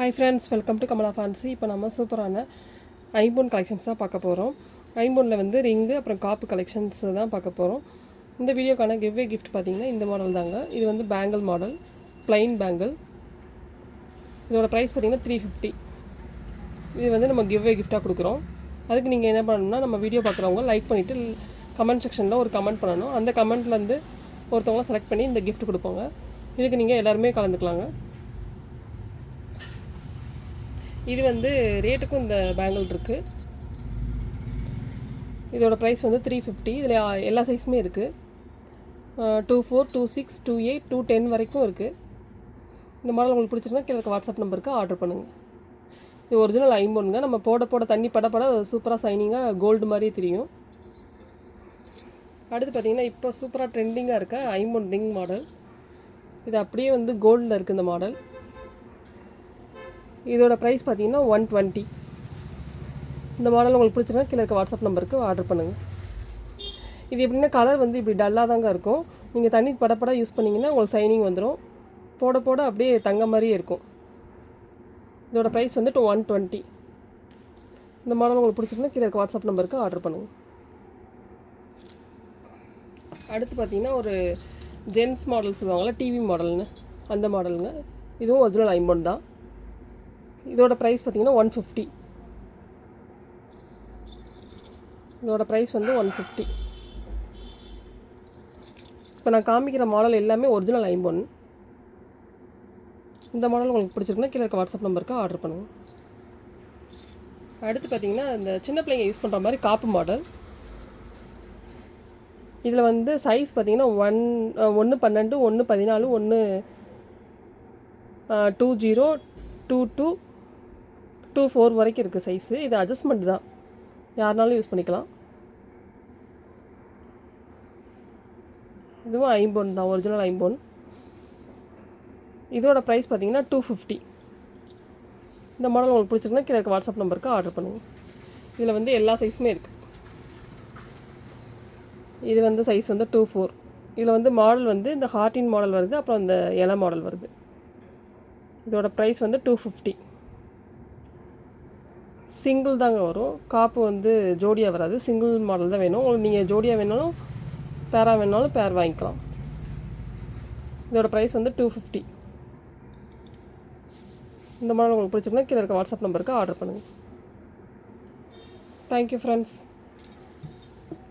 Hi friends welcome to Kamala fancy இப்போ நம்ம சூப்பரான ஐம்போன் கலெக்ஷன்ஸ் தான் பார்க்க போகிறோம் ஐம்போனில் வந்து ரிங்கு அப்புறம் காப்பு கலெக்ஷன்ஸ் தான் பார்க்க போகிறோம் இந்த வீடியோக்கான கிவ்வே கிஃப்ட் பார்த்தீங்கன்னா இந்த மாடல் தாங்க. இது வந்து பேங்கிள் மாடல் ப்ளைன் பேங்கிள் இதோட ப்ரைஸ் பார்த்தீங்கன்னா த்ரீ ஃபிஃப்டி இது வந்து நம்ம கிவ்வே கிஃப்ட்டாக கொடுக்குறோம். அதுக்கு நீங்கள் என்ன பண்ணணும்னா நம்ம வீடியோ பார்க்குறவங்க லைக் பண்ணிவிட்டு கமெண்ட் செக்ஷனில் ஒரு கமெண்ட் பண்ணணும். அந்த கமெண்ட்லேருந்து ஒருத்தவங்களை செலக்ட் பண்ணி இந்த கிஃப்ட் கொடுப்போங்க. இதுக்கு நீங்கள் எல்லாருமே கலந்துக்கலாங்க. இது வந்து ரேட்டுக்கும் இந்த பேங்கிள் இருக்குது இதோட ப்ரைஸ் வந்து த்ரீ ஃபிஃப்டி இதில் எல்லா சைஸுமே இருக்குது two four two six two eight two ten வரைக்கும் இருக்குது இந்த மாடல் உங்களுக்கு பிடிச்சிருந்தா கீழே வாட்ஸ்அப் நம்பருக்கு ஆர்டர் பண்ணுங்கள் இது ஒரிஜினல் ஐம்பொன்னுங்க. நம்ம போட போட தண்ணி பட பட சூப்பராக சைனிங்காக கோல்டு மாதிரியே தெரியும். அடுத்து பார்த்தீங்கன்னா இப்போ சூப்பராக ட்ரெண்டிங்காக இருக்க ஐம்பொன் ரிங் மாடல் இது அப்படியே வந்து கோல்டில் இருக்குது இந்த மாடல் இதோட ப்ரைஸ் பார்த்தீங்கன்னா ஒன் டுவெண்ட்டி இந்த மாடல் உங்களுக்கு பிடிச்சிருந்தா கீழே இருக்க வாட்ஸ்அப் நம்பருக்கு ஆர்டர் பண்ணுங்கள் இது எப்படின்னா கலர் வந்து இப்படி டல்லாக தாங்க இருக்கும். நீங்கள் தண்ணி படப்பட யூஸ் பண்ணிங்கன்னா உங்களுக்கு சைனிங் வந்துடும் போட போட அப்படியே தங்க மாதிரியே இருக்கும். இதோட ப்ரைஸ் வந்துட்டு ஒன் டுவெண்ட்டி இந்த மாடல் உங்களுக்கு பிடிச்சிருந்தா கீழே இருக்க வாட்ஸ்அப் நம்பருக்கு ஆர்டர் பண்ணுங்கள் அடுத்து பார்த்தீங்கன்னா ஒரு ஜென்ஸ் மாடல் சொல்லுவாங்கள்ல டிவி மாடல்னு அந்த மாடலுங்க இதுவும் ஒரிஜினல் ஐம்பொன் தான். இதோட ப்ரைஸ் பார்த்தீங்கன்னா ஒன் ஃபிஃப்டி இதோட ப்ரைஸ் வந்து ஒன் ஃபிஃப்டி இப்போ நான் காமிக்கிற மாடல் எல்லாமே ஒரிஜினல் ஐம்பொன். இந்த மாடல் உங்களுக்கு பிடிச்சிருக்குன்னா கீழே இருக்க வாட்ஸ்அப் நம்பருக்கு ஆர்டர் பண்ணுங்கள் அடுத்து பார்த்தீங்கன்னா இந்த சின்ன பிள்ளைங்க யூஸ் பண்ணுற மாதிரி காப்பு மாடல் இதில் வந்து சைஸ் பார்த்தீங்கன்னா ஒன் ஒன்று பன்னெண்டு ஒன்று பதினாலு ஒன்று two zero two two two four வரைக்கும் இருக்குது சைஸு இது அட்ஜஸ்ட்மெண்ட் தான். யாருனாலும் யூஸ் பண்ணிக்கலாம். இதுவும் ஐம்போன் தான் ஒரிஜினல் ஐம்போன். இதோட ப்ரைஸ் பார்த்தீங்கன்னா டூ ஃபிஃப்டி இந்த மாடல் உங்களுக்கு பிடிச்சிருக்குன்னா கீழே வாட்ஸ்அப் நம்பருக்கு ஆர்டர் பண்ணுங்கள் இதில் வந்து எல்லா சைஸுமே இருக்குது இது வந்து சைஸ் வந்து டூ ஃபோர் இதில் வந்து மாடல் வந்து இந்த ஹார்டின் மாடல் வருது அப்புறம் இந்த இலை மாடல் வருது. இதோட ப்ரைஸ் வந்து டூ ஃபிஃப்டி சிங்கிள் தாங்க வரும். காப்பு வந்து ஜோடியாக வராது. சிங்கிள் மாடல் தான் வேணும். உங்களுக்கு நீங்கள் ஜோடியாக வேணாலும் பேராக வேணாலும் பேர் வாங்கிக்கலாம். இதோட ப்ரைஸ் வந்து டூ ஃபிஃப்டி இந்த மாடல் உங்களுக்கு பிடிச்சிருந்தா கீழே இருக்க வாட்ஸ்அப் நம்பருக்கு ஆர்டர் பண்ணுங்கள் தேங்க்யூ ஃப்ரெண்ட்ஸ்